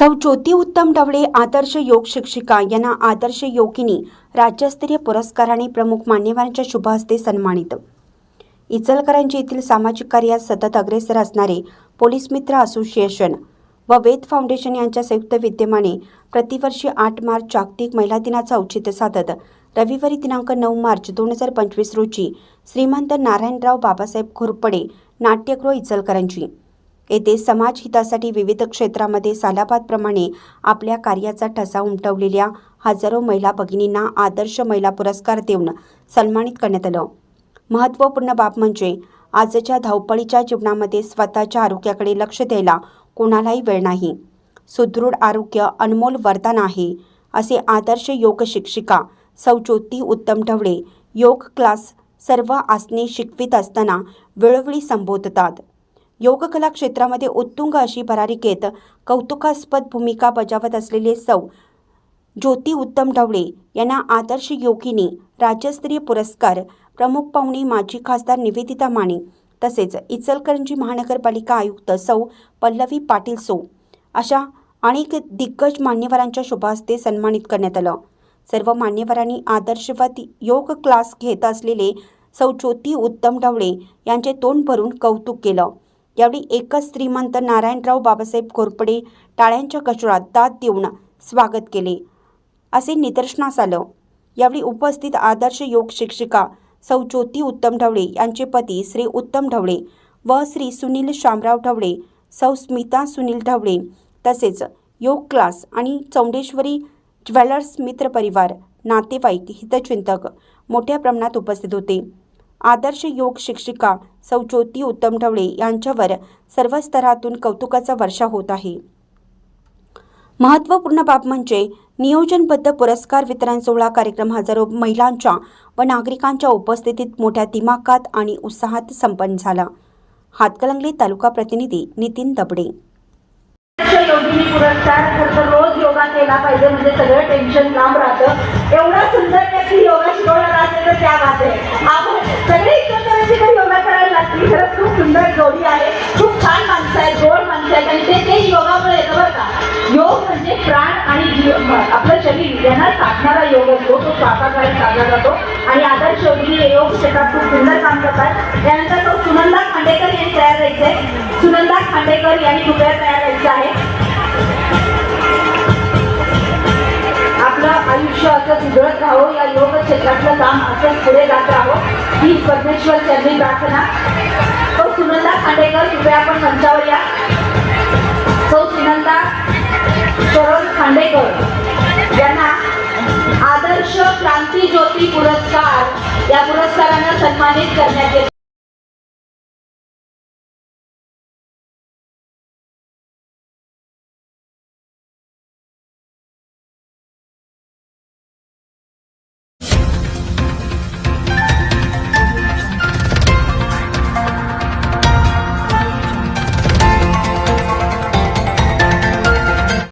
सौ ज्योती उत्तम डवळे आदर्श योग शिक्षिका यांना आदर्श योगिनी राज्यस्तरीय पुरस्काराने प्रमुख मान्यवरांच्या शुभ हस्ते सन्मानित. इचलकरंजी येथील सामाजिक कार्यात सतत अग्रेसर असणारे पोलीस मित्र असोसिएशन व वेद फाउंडेशन यांच्या संयुक्त विद्यमाने प्रतिवर्षी आठ मार्च जागतिक महिला दिनाचं औचित्य साधत रविवारी दिनांक नऊ मार्च दोन हजार पंचवीस रोजी श्रीमंत नारायणराव बाबासाहेब घोरपडे नाट्यगृह इचलकरंजी. येथे समाज हितासाठी विविध क्षेत्रामध्ये सालाबादप्रमाणे आपल्या कार्याचा ठसा उमटवलेल्या हजारो महिला भगिनींना आदर्श महिला पुरस्कार देऊन सन्मानित करण्यात आलं. महत्त्वपूर्ण बाब म्हणजे आजच्या धावपळीच्या जीवनामध्ये स्वतःच्या आरोग्याकडे लक्ष द्यायला कोणालाही वेळ नाही. सुदृढ आरोग्य अनमोल वरदान आहे असे आदर्श योग शिक्षिका सौ. ज्योती उत्तम ढवळे योग क्लास सर्व आसने शिकवित असताना वेळोवेळी संबोधतात. योगकला क्षेत्रामध्ये उत्तुंग अशी भरारी घेत कौतुकास्पद भूमिका बजावत असलेले सौ ज्योती उत्तम ढवळे यांना आदर्श योगिनी राज्यस्तरीय पुरस्कार प्रमुख पाहुणे माजी खासदार निवेदिता माने तसेच इचलकरंजी महानगरपालिका आयुक्त सौ पल्लवी पाटील सो. अशा अनेक दिग्गज मान्यवरांच्या शुभहस्ते सन्मानित करण्यात आलं. सर्व मान्यवरांनी आदर्शवाद योग क्लास घेत असलेले सौ ज्योती उत्तम ढवळे यांचे तोंड भरून कौतुक केलं. यावेळी एकच श्रीमंत नारायणराव बाबासाहेब घोरपडे टाळ्यांच्या कचरात दाद देऊन स्वागत केले. असे निदर्शनास आलं. यावेळी उपस्थित आदर्श योग शिक्षिका सौ ज्योती उत्तम ढवळे यांचे पती श्री उत्तम ढवळे व श्री सुनील शामराव ढवळे सौ स्मिता सुनील ढवळे तसेच योग क्लास आणि चौंडेश्वरी ज्वेलर्स मित्र परिवार नातेवाईक हितचिंतक मोठ्या प्रमाणात उपस्थित होते. आदर्श योग शिक्षिका सौ ज्योती उत्तम ढवळे यांच्यावर सर्व स्तरातून कौतुकाचा वर्षा होत आहे. महत्त्वपूर्ण बाब म्हणजे नियोजनबद्ध पुरस्कार वितरण सोहळा कार्यक्रम हजारो महिलांच्या व नागरिकांच्या उपस्थितीत मोठ्या दिमाकात आणि उत्साहात संपन्न झाला. हातकलंगले तालुका प्रतिनिधी नितीन दबडे. पुरस्कार रोज योगा केला पाहिजे म्हणजे सगळं टेन्शन लांब राहतं. एवढा सुंदर व्यक्ती योगा शिकवणार असेल तर त्या बात आहे. सुंदर जोडी आहे. खूप छान माणसं आहेत गोड माणसं आहेत. आणि ते ते योगामुळे येतं बरं का. योग म्हणजे प्राण आणि आपलं शरीर यांना साधणारा योग असतो. तो श्वासाद्वारे साधला जातो. आणि आदर्श योगी हे योग क्षेत्रात खूप सुंदर काम करतात. त्यानंतर तो सुनंदा खांडेकर यांनी तयार व्हायचं आहे सुनंदा खांडेकर यांनी कृपया तयार व्हायचं आहे. आपलं आयुष्य असं सुधरत राहो या योग क्षेत्रातलं काम असं पुढे जात राहो ही परमेश्वर चरणी प्रार्थना. शरद यांना आदर्श क्रांती ज्योती पुरस्कार या पुरस्कारानं सन्मानित करण्यात येत.